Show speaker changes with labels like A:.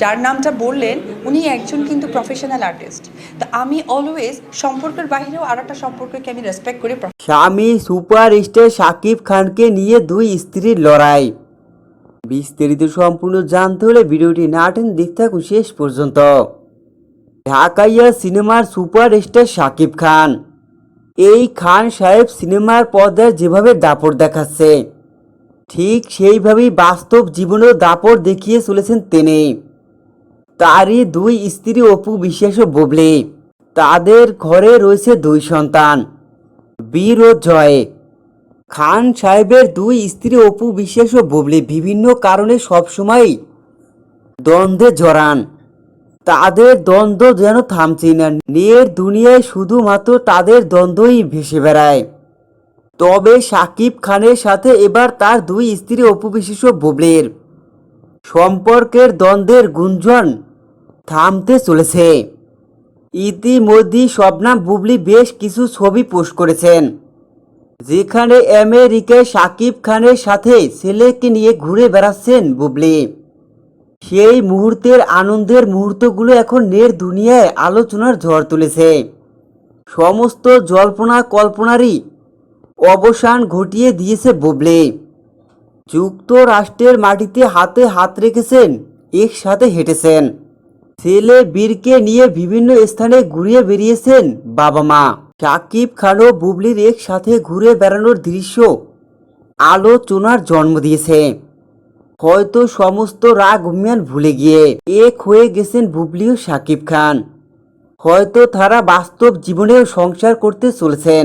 A: যার নামটা বললেন, উনি একজন কিন্তু প্রফেশনাল আর্টিস্ট তো আমি অলওয়েজ সম্পর্কের বাইরেও আর একটা সম্পর্ককে আমি রেসপেক্ট করি।
B: স্বামী সুপার সুপারস্টার শাকিব খানকে নিয়ে দুই স্ত্রীর লড়াই। বিস্তারিত সম্পূর্ণ জানতে হলে ভিডিওটি না টেন দেখতে থাকুন শেষ পর্যন্ত। ঢাকাইয়া সিনেমার সুপার সুপারস্টার শাকিব খান। এই খান সাহেব সিনেমার পর্দায় যেভাবে দাপট দেখাচ্ছে, ঠিক সেইভাবেই বাস্তব জীবনেও দাপট দেখিয়ে চলেছেন তিনি। তারই দুই স্ত্রী অপু বিশ্বাস ও ববলি। তাদের ঘরে রয়েছে দুই সন্তান, বীর ও জয়। খান সাহেবের দুই স্ত্রী অপু বিশ্বাস ও বুবলি বিভিন্ন কারণে সবসময় দ্বন্দ্বে জড়ান। তাদের দ্বন্দ্ব যেন থামছে না, নিয়ের দুনিয়ায় শুধুমাত্র তাদের দ্বন্দ্বই ভেসে বেড়ায়। তবে সাকিব খানের সাথে এবার তার দুই স্ত্রী অপু ও বুবলির সম্পর্কের দ্বন্দ্বের গুঞ্জন থামতে চলেছে। ইতিমধ্যেই শবনাম বুবলি বেশ কিছু ছবি পোস্ট করেছেন, যেখানে আমেরিকায় সাকিব খানের সাথে ছেলেকে নিয়ে ঘুরে বেড়াচ্ছেন বুবলি। সেই মুহূর্তের আনন্দের মুহূর্তগুলো এখন নের দুনিয়ায় আলোচনার ঝড় তুলেছে। সমস্ত জল্পনা কল্পনারই অবসান ঘটিয়ে দিয়েছে বুবলি। যুক্তরাষ্ট্রের মাটিতে হাতে হাত রেখেছেন, একসাথে হেঁটেছেন। ছেলে বীরকে নিয়ে বিভিন্ন স্থানে ঘুরিয়ে বেরিয়েছেন বাবা মা। সাকিব খান ও বুবলির একসাথে ঘুরে বেড়ানোর দৃশ্য আলোচনার জন্ম দিয়েছে। হয়তো সমস্ত রাগ অভিমান ভুলে গিয়ে এক হয়ে গেছেন বুবলি ও সাকিব খান। হয়তো তারা বাস্তব জীবনেও সংসার করতে চলেছেন।